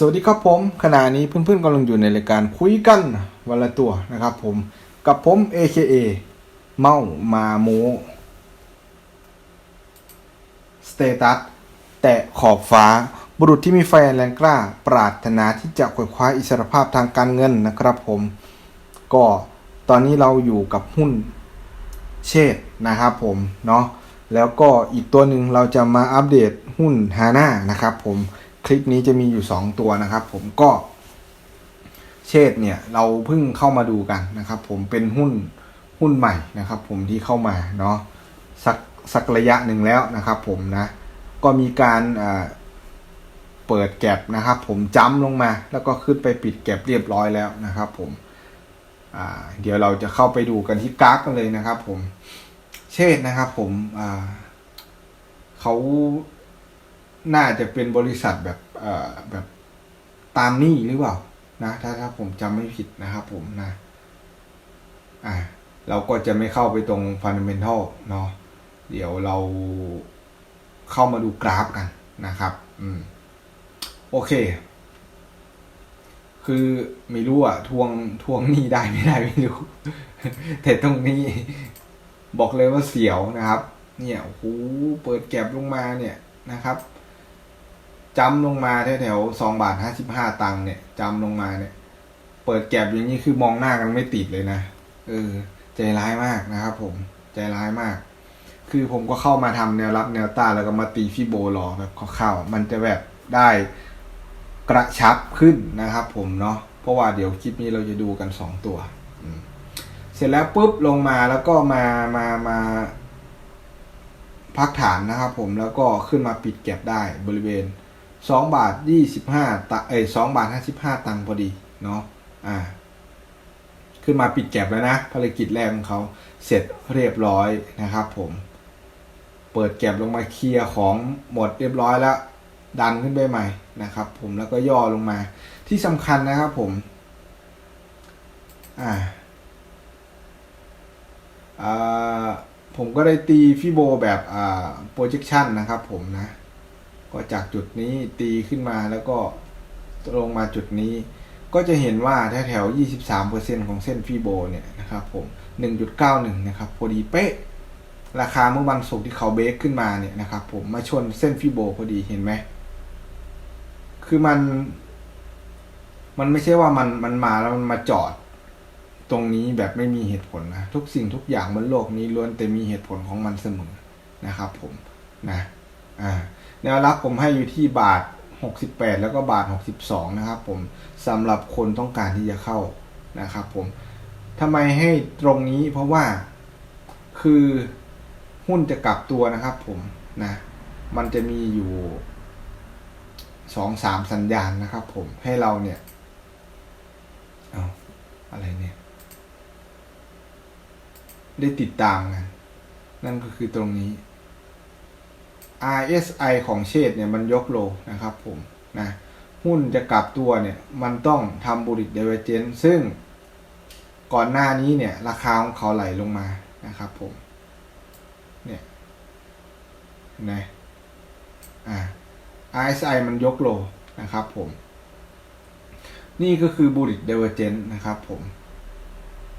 สวัสดีครับผม ขณะนี้เพื่อนๆกำลังอยู่ในรายการคุยกันวันละตัวนะครับผมกับผม AKA เมามาโมสเตตัสแตะขอบฟ้า บุรุษที่มีไฟแรงกล้า ปรารถนาที่จะขวยคว้าอิสรภาพทางการเงินนะครับผม ก็ตอนนี้เราอยู่กับหุ้นเชษนะครับผมเนาะแล้วก็อีกตัวหนึ่งเราจะมาอัปเดตหุ้นฮาน่านะครับผม คลิปนี้จะมีอยู่ 2 ตัวนะครับ ผมก็เชษเนี่ยเราเพิ่งเข้ามาดูกันนะครับ ผมเป็นหุ้นหุ้นใหม่นะครับ ผมที่เข้ามาเนาะสักสักระยะหนึ่งแล้วนะครับ ผมนะ ก็มีการเปิดแก็บนะครับ ผมจ้ำลงมา แล้วก็ขึ้นไปปิดแก็บเรียบร้อยแล้วนะครับ ผมเดี๋ยวเราจะเข้าไปดูกันที่กราฟกันเลยนะครับ ผมเช่นะครับ ผมเขาน่าจะเป็นบริษัทแบบ แบบตามหนี้หรือเปล่านะถ้าถ้าผมจำไม่ผิดนะครับผมนะอ่าเราก็จะไม่เข้าไปตรงฟันเดเมนทัลเนาะเดี๋ยวเราเข้ามาดูกราฟกันนะครับ อืม โอเค คือไม่รู้อะทวงทวงหนี้ได้ไม่ได้ไม่รู้แต่ตรงนี้บอกเลยว่าเสียวนะครับ เนี่ยโอ้โหเปิดแก็บลงมาเนี่ยนะครับ จำลงมาแถวๆสองบาทห้าสิบห้าตังค์เนี่ยจำลงมาเนี่ย เปิดแก็บอย่างนี้คือมองหน้ากันไม่ติดเลยนะเออ ใจร้ายมากนะครับผมใจร้ายมาก คือผมก็เข้ามาทำแนวรับแนวต้านแล้วก็มาตีฟิโบรอแบบเข้าๆมันจะแบบได้กระชับขึ้นนะครับ ผมเนาะเพราะว่าเดี๋ยวคลิปนี้เราจะดูกัน2ตัวเสร็จแล้วปุ๊บลงมาแล้วก็มามามาพักฐานนะครับ ผมแล้วก็ขึ้นมาปิดแก็บได้บริเวณ 2บาท25ตังเอ้ย2บาท55ตังค์พอดีเนาะอ่า ขึ้นมาปิดแก็บแล้วนะ ภารกิจแรกของเขาเสร็จเรียบร้อยนะครับ ผม เปิดแก็บลงมาเคลียร์ของหมดเรียบร้อยแล้ว ดันขึ้นไปใหม่นะครับ ผมแล้วก็ย่อลงมาที่สำคัญนะครับผม อ่าอ่าผมก็ได้ตีฟิโบแบบอ่า projection นะครับผมนะ ก็จากจุดนี้ตีขึ้นมาแล้วก็ลงมาจุดนี้ ก็จะเห็นว่าแถวแถว23%ของเส้นฟิโบเนี่ยนะครับผม 1.91 นะครับพอดีเป๊ะ ราคาเมื่อวันศุกร์ที่เขาเบรกขึ้นมาเนี่ยนะครับผมมาชนเส้นฟิโบพอดีเห็นไหม คือมัน มันไม่ใช่ว่ามันมันมาแล้วมันมาจอดตรงนี้แบบไม่มีเหตุผลนะ ทุกสิ่งทุกอย่างบนโลกนี้ล้วนแต่มีเหตุผลของมันเสมอนะครับผมนะ อ่า แนวรับผมให้อยู่ที่บาท 68 แล้วก็บาท 62 นะครับผมสำหรับคนต้องการที่จะเข้านะครับผมทำไมให้ตรงนี้เพราะว่าคือหุ้นจะกลับตัวนะครับผมนะมันจะมีอยู่สองสามสัญญาณนะครับผมให้เราเนี่ยเอาอะไรเนี่ย ได้ติดตามกัน นั่นก็คือตรงนี้ RSI ของเชษเนี่ยมันยกโลนะครับผมนะหุ้นจะกลับตัวเนี่ยมันต้องทำบุริตเดเวเจนซึ่งก่อนหน้านี้เนี่ย ราคาของเขาไหลลงมานะครับผมเนี่ยเห็นะอ่า RSI มันยกโลนะครับผม นี่ก็คือ bullish divergence นะครับผม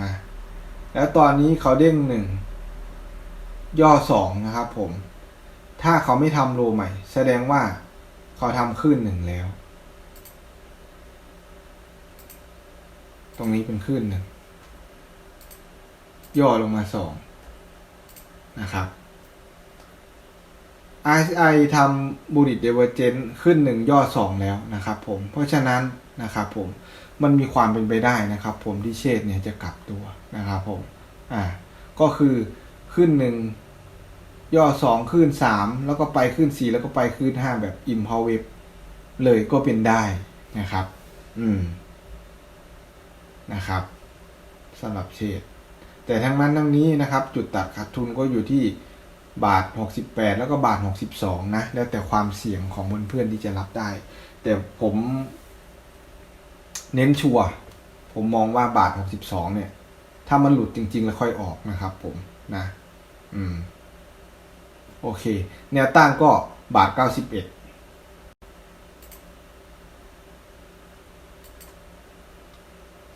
นะแล้วตอนนี้เขาเด้งหนึ่งย่อสองนะครับผม ถ้าเขาไม่ทำโลใหม่ แสดงว่าเขาทำขึ้นหนึ่งแล้ว ตรงนี้เป็นขึ้นหนึ่งย่อลงมาสองนะครับ RSI ทำบูริตเดเวอร์เจนขึ้นหนึ่งย่อสองแล้วนะครับผม เพราะฉะนั้นนะครับผมมันมีความเป็นไปได้นะครับ ผมที่เชษเนี่ยจะกลับตัวนะครับผม อ่า ก็คือขึ้นหนึ่ง ย่อสองขึ้นสามแล้วก็ไปขึ้นสี่แล้วก็ไปขึ้นห้าแบบอิมพอเวฟเลยก็เป็นได้นะครับ อืม นะครับสำหรับเชษแต่ทั้งนั้นทั้งนี้นะครับ จุดตัดขาดทุนก็อยู่ที่บาท 68 แล้วก็บาท 62 นะ แล้วแต่ความเสี่ยงของเพื่อนๆที่จะรับได้ แต่ผมเน้นชัวร์ผมมองว่าบาท 62 เนี่ย ถ้ามันหลุดจริง ๆ แล้วค่อยออกนะครับผมนะ อืม โอเค แนวต้านก็บาท 91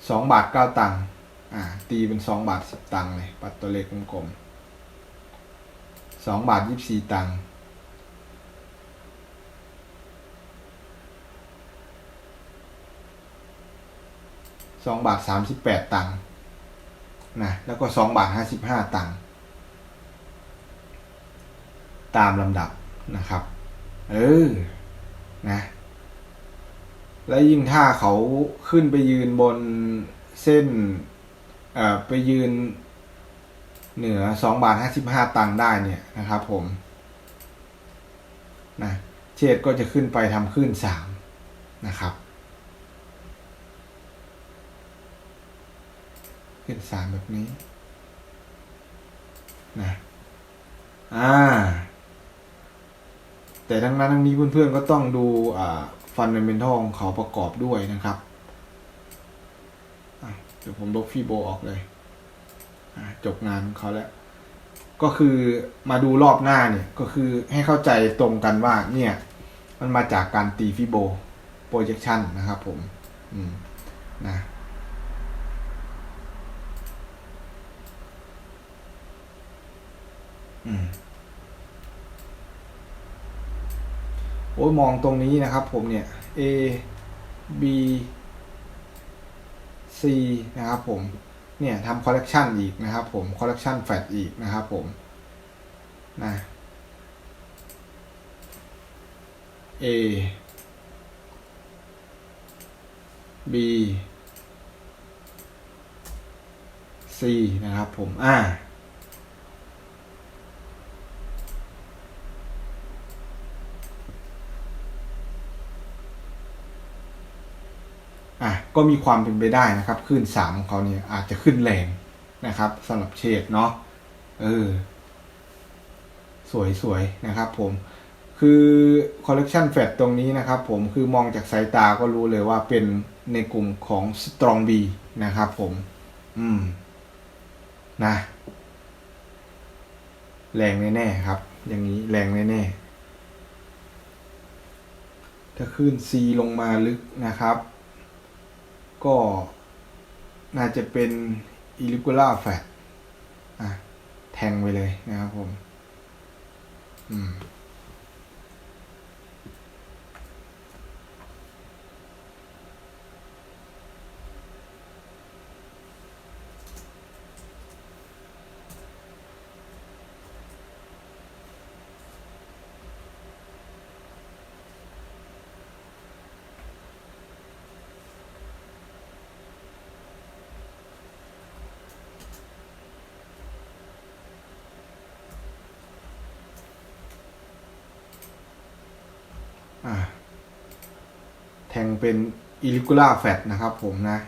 สองบาทเก้าตังค์อ่า ตีเป็นสองบาทสิบตังค์เลย ปัดตัวเลขกลมๆสองบาทยี่สิบสี่ตังค์สองบาทสามสิบแปดตังค์นะ แล้วก็สองบาทห้าสิบห้าตังค์ ตามลำดับนะครับ เออนะและยิ่งถ้าเขาขึ้นไปยืนบนเส้นเอ่อไปยืนเหนือสองบาทห้าสิบห้าตังค์ได้เนี่ยนะครับผมนะเชดก็จะขึ้นไปทำขึ้นสามนะครับ ขึ้นสามแบบนี้นะอ่า แต่ทั้งนั้นทั้งนี้เพื่อนๆก็ต้องดูฟันเมนทัลของเขาประกอบด้วยนะครับเดี๋ยวผมลบฟีโบออกเลยจบงานของเขาแล้ว ก็คือมาดูรอบหน้าเนี่ยก็คือให้เข้าใจตรงกันว่าเนี่ย มันมาจากการตีฟีโบ projection นะครับผม อืม นะอืม โอ้ยมองตรงนี้นะครับผมเนี่ย A B C นะครับผม เนี่ยทำคอลเลกชันอีกนะครับผมคอลเลกชันแฟดอีกนะครับผมนะ A B C นะครับผม อ่า ก็มีความเป็นไปได้นะครับขึ้นสามของเขาเนี่ยอาจจะขึ้นแรงนะครับสำหรับเชดเนาะเออ สวยๆนะครับ ผมคือคอลเลกชันแฟตตรงนี้นะครับ ผมคือมองจากสายตาก็รู้เลยว่าเป็นในกลุ่มของ Strong B นะครับ ผม อืม นะ แรงแน่ๆครับ อย่างนี้แรงแน่ๆถ้าขึ้น C ลงมาลึกนะครับ ก็น่าจะเป็น irregular fat อะแทงไปเลยนะครับผม อืม แทงเป็น irregular fat นะครับผมนะ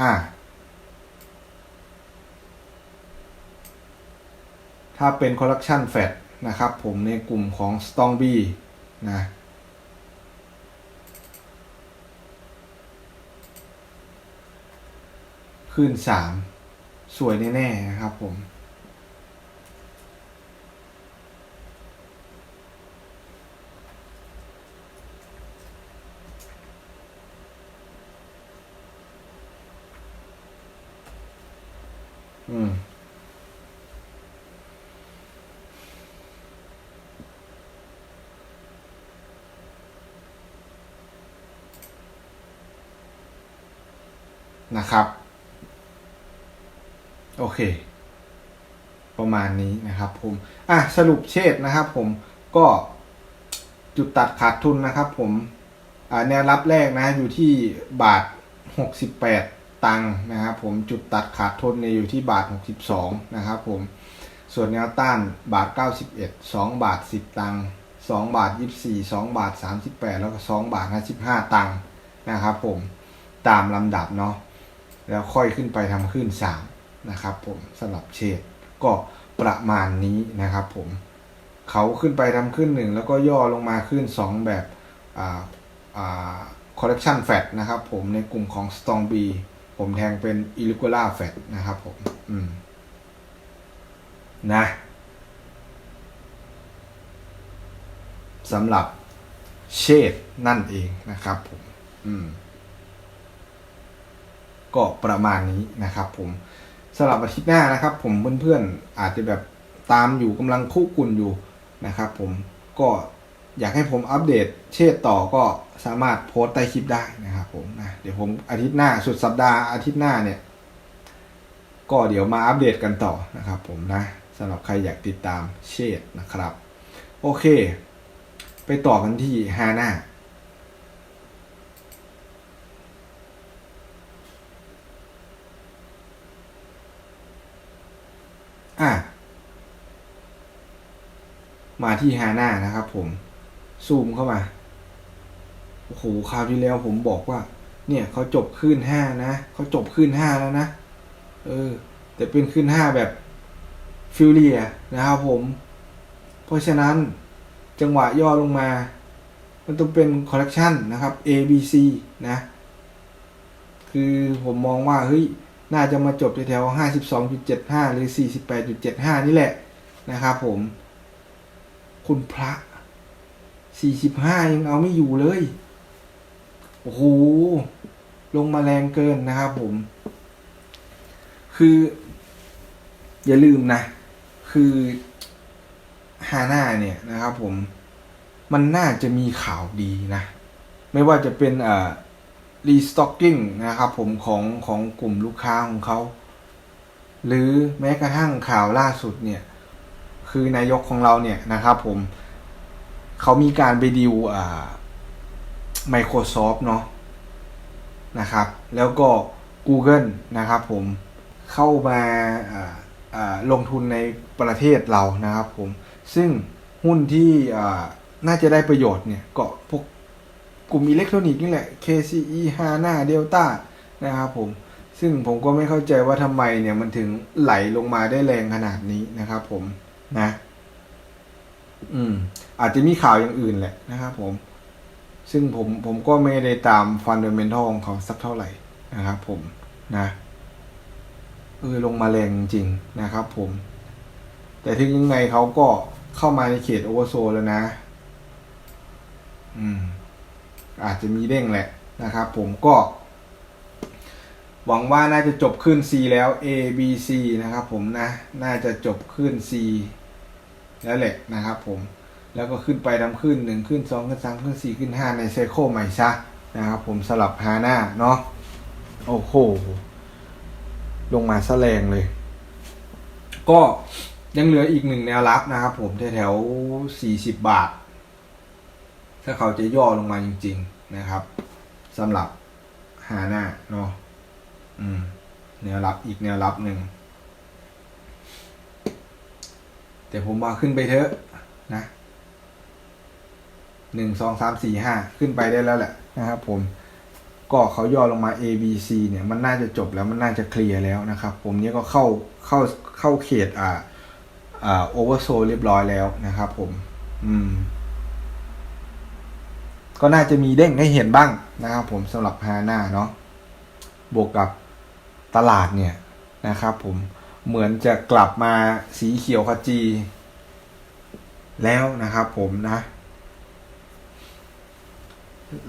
อ่า ถ้าเป็น correction fat นะครับผมในกลุ่มของ strong B นะขึ้นสามสวยแน่ ๆ นะครับผม อืมนะครับ โอเค ประมาณนี้นะครับผม อะ สรุปเชษนะครับผมก็จุดตัดขาดทุนนะครับผม อ่าแนวรับแรกนะ อยู่ที่บาท68 ตังนะครับผมจุดตัดขาดทุนเนี่ยอยู่ที่บาท 62 นะครับผมส่วนแนวต้านบาท 91 2 บาท 10 ตังค์2บาท 24 2 บาท 38 แล้วก็ 2 บาท 55 ตังค์นะครับผมตามลำดับเนาะแล้วค่อยขึ้นไปทำขึ้น 3 นะครับผมสำหรับเชดก็ประมาณนี้นะครับผมเขาขึ้นไปทำขึ้นหนึ่งแล้วก็ย่อลงมาขึ้น 2 แบบอ่าอ่า collection fat นะครับผมในกลุ่มของ strong B ผมแทงเป็น irregular fat นะครับผม อืม นะสำหรับเชดนั่นเองนะครับผม อืม ก็ประมาณนี้นะครับผมสำหรับอาทิตย์หน้านะครับ ผมเพื่อนๆอาจจะแบบตามอยู่กำลังคุกุ่นอยู่นะครับ ผมก็ อยากให้ผมอัปเดตเชษต่อก็สามารถโพสต์ใต้คลิปได้นะครับผมนะเดี๋ยวผมอาทิตย์หน้าสุดสัปดาห์อาทิตย์หน้าเนี่ย ก็เดี๋ยวมาอัปเดตกันต่อนะครับผมนะสำหรับใครอยากติดตามเชษนะครับ โอเค ไปต่อกันที่ฮาน่าอะมาที่ฮาน่านะครับผม ซูมเข้ามา โอ้โห คราวที่แล้วผมบอกว่า เนี่ยเขาจบขึ้นห้านะ เขาจบขึ้นห้าแล้วนะ เออ แต่เป็นขึ้นห้าแบบฟิลเลียนะครับผม เพราะฉะนั้นจังหวะย่อลงมา มันต้องเป็นคอลเลกชันนะครับ A B C นะ คือผมมองว่า เฮ้ย น่าจะมาจบแถวๆ52.75หรือ48.75นี่แหละนะครับผม คุณพระ 45ยังเอาไม่อยู่เลย โอ้โห ลงมาแรงเกินนะครับผม คือ อย่าลืมนะ คือฮาน่าเนี่ยนะครับผม มันน่าจะมีข่าวดีนะ ไม่ว่าจะเป็นอ่ารีสต็อกกิ้งนะครับผมของของกลุ่มลูกค้าของเขา หรือแม้กระทั่งข่าวล่าสุดเนี่ย คือนายกของเราเนี่ยนะครับผม เขามีการไปดิวอ่า Microsoft เนาะนะครับ แล้วก็ Google นะครับผมเข้ามาอ่อลงทุนในประเทศเรานะครับผม ซึ่งหุ้นที่อ่าน่าจะได้ประโยชน์เนี่ยก็พวกกลุ่มอิเล็กทรอนิกส์นี่แหละ KCE HANA Delta นะครับผม ซึ่งผมก็ไม่เข้าใจว่าทำไมเนี่ยมันถึงไหลลงมาได้แรงขนาดนี้นะครับผมนะ อืม อาจจะมีข่าวอย่างอื่นแหละนะครับผม ซึ่งผมผมก็ไม่ได้ตามฟันเดเมนทัลของเขาสักเท่าไหร่นะครับผมนะเออลงมาแรงจริงนะครับผม แต่ถึงยังไงเขาก็เข้ามาในเขตโอเวอร์โซแล้วนะ อืม อาจจะมีเด้งแหละนะครับผมก็ หวังว่าน่าจะจบขึ้น C แล้ว A B C นะครับผมนะ น่าจะจบขึ้น C แล้วแหละนะครับผมแล้วก็ขึ้นไปทำขึ้นหนึ่งขึ้นสองขึ้นสามขึ้นสี่ขึ้นห้าในไซโคใหม่ซะนะครับผมสลับฮาน่าเนาะโอ้โห ลงมาแสลงเลย ก็ยังเหลืออีกหนึ่งแนวรับนะครับผมแถวๆสี่สิบบาท ถ้าเขาจะย่อลงมาจริง ๆนะครับสำหรับหาน้าเนาะอืม แนวรับอีกแนวรับหนึ่ง แต่ผมมาขึ้นไปเถอะนะหนึ่งสองสามสี่ห้าขึ้นไปได้แล้วแหละนะครับผมก็เขาย่อลงมา A B C เนี่ยมันน่าจะจบแล้วมันน่าจะเคลียร์แล้วนะครับ ผมเนี่ยก็เข้าเข้าเข้าเขตอ่าอ่าโอเวอร์โซเรียบร้อยแล้วนะครับผม อืม ก็น่าจะมีเด้งให้เห็นบ้างนะครับผมสำหรับฮาน่าเนาะบวกกับตลาดเนี่ยนะครับผม เหมือนจะกลับมาสีเขียวขจี แล้วนะครับผมนะ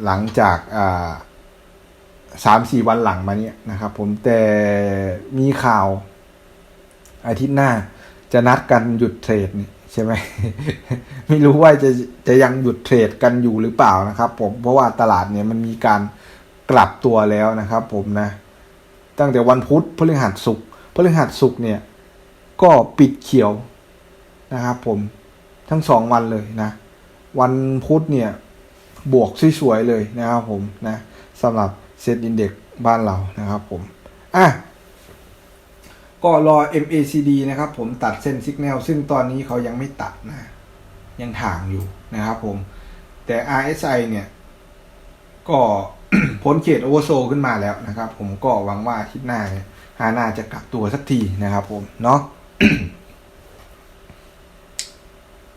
หลังจากอ่าสามสี่วันหลังมาเนี่ยนะครับผมแต่มีข่าวอาทิตย์หน้าจะนัดกันหยุดเทรดนี่ใช่ไหมไม่รู้ว่าจะจะยังหยุดเทรดกันอยู่หรือเปล่านะครับ ผมเพราะว่าตลาดเนี่ยมันมีการกลับตัวแล้วนะครับ ผมนะ ตั้งแต่วันพุธพฤหัสศุกร์ พฤหัสศุกเนี่ยก็ปิดเขียวนะครับผมทั้งสองวันเลยนะ วันพุธเนี่ยบวกสวยๆเลยนะครับผมนะสำหรับเซตอินเด็กบ้านเรานะครับผมอะก็รอ MACD นะครับผมตัดเส้นสัญญาณซึ่งตอนนี้เขายังไม่ตัดนะ ยังถ่างอยู่นะครับผม แต่ RSI เนี่ย ก็พ้นเขตโอเวอร์โซขึ้นมาแล้วนะครับผมก็หวังว่าอาทิตย์หน้าเนี่ย ฮาน่าจะกลับตัวสักทีนะครับผม เนาะ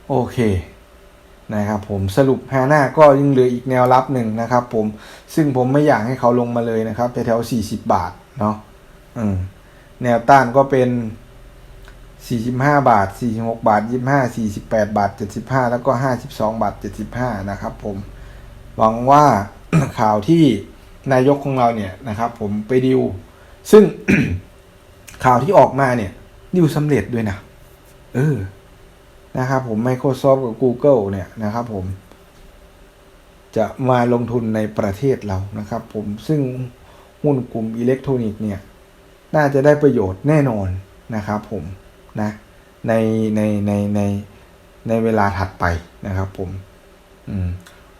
โอเคนะครับผมสรุปฮาน่าก็ยังเหลืออีกแนวรับหนึ่งนะครับผมซึ่งผมไม่อยากให้เขาลงมาเลยนะครับแถวๆสี่สิบบาทเนาะอืมแนวต้านก็เป็น 45 บาท 46 บาท 25 48 บาท 75 แล้วก็ 52 บาท 75 นะครับผมหวังว่าข่าวที่นายกของเราเนี่ยนะครับผมไปดิว ซึ่งข่าวที่ออกมาเนี่ยดิวสำเร็จด้วยนะ เออ นะครับผม Microsoft กับ Google เนี่ยนะครับผม จะมาลงทุนในประเทศเรานะครับผมซึ่งหุ้นกลุ่มอิเล็กทรอนิกส์เนี่ย น่าจะได้ประโยชน์แน่นอนนะครับผมนะในในในในในเวลาถัดไปนะครับผม อืม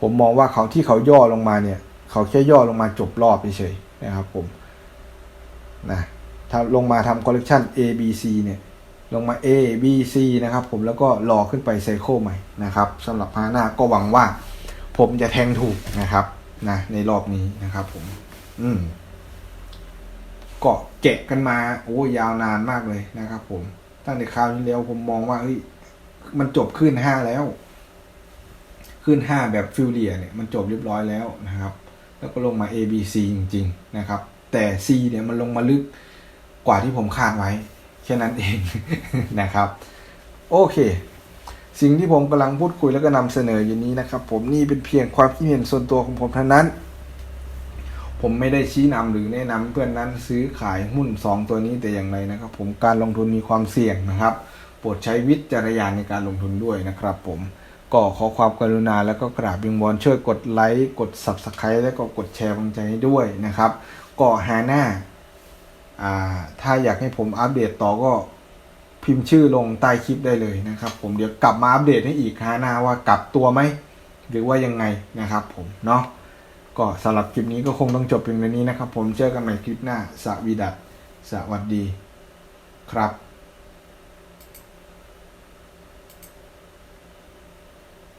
ผมมองว่าเขาที่เขาย่อลงมาเนี่ย เขาแค่ย่อลงมาจบรอบเฉยๆนะครับผม นะถ้าลงมาทำคอลเลกชัน A B C เนี่ยลงมา A B C นะครับผมแล้วก็รอขึ้นไปไซเคิลใหม่นะครับสำหรับพาหน้าก็หวังว่า ผมจะแทงถูกนะครับนะในรอบนี้นะครับผม อืมก็เก็บกันมาโอ้ยาวนานมากเลยนะครับ ผม ตั้งแต่คราวที่แล้วผมมองว่าเฮ้ยมันจบขึ้นห้าแล้ว ขึ้นห้าแบบฟิลเลียเนี่ย มันจบเรียบร้อยแล้วนะครับ แล้วก็ลงมา A B C จริง ๆ นะครับ แต่ C เนี่ยมันลงมาลึกกว่าที่ผมคาดไว้ แค่นั้นเองนะครับ โอเค สิ่งที่ผมกำลังพูดคุยแล้วก็นำเสนออยู่นี้นะครับ ผมนี่เป็นเพียงความคิดเห็นส่วนตัวของผมเท่านั้น ผมไม่ได้ชี้นำหรือแนะนำเพื่อนนั้นซื้อขายหุ้น 2 ตัวนี้แต่อย่างไรนะครับ ผมการลงทุนมีความเสี่ยงนะครับ โปรดใช้วิจารณญาณในการลงทุนด้วยนะครับผมก็ขอความกรุณาแล้วก็กราบวิงวอนช่วยกดไลค์ กด Subscribe แล้วก็กดแชร์กำลังใจให้ด้วยนะครับ ก็หาหน้า อ่า ถ้าอยากให้ผมอัปเดตต่อก็พิมพ์ชื่อลงใต้คลิปได้เลยนะครับ ผมเดี๋ยวกลับมาอัปเดตให้อีกหาหน้าว่ากลับตัวไหมหรือว่ายังไงนะครับ ผมเนาะก็สำหรับคลิปนี้ก็คงต้องจบเพียงเท่านี้นะครับ ผมเจอกันใหม่คลิปหน้าสวีดัสสวัสดีครับ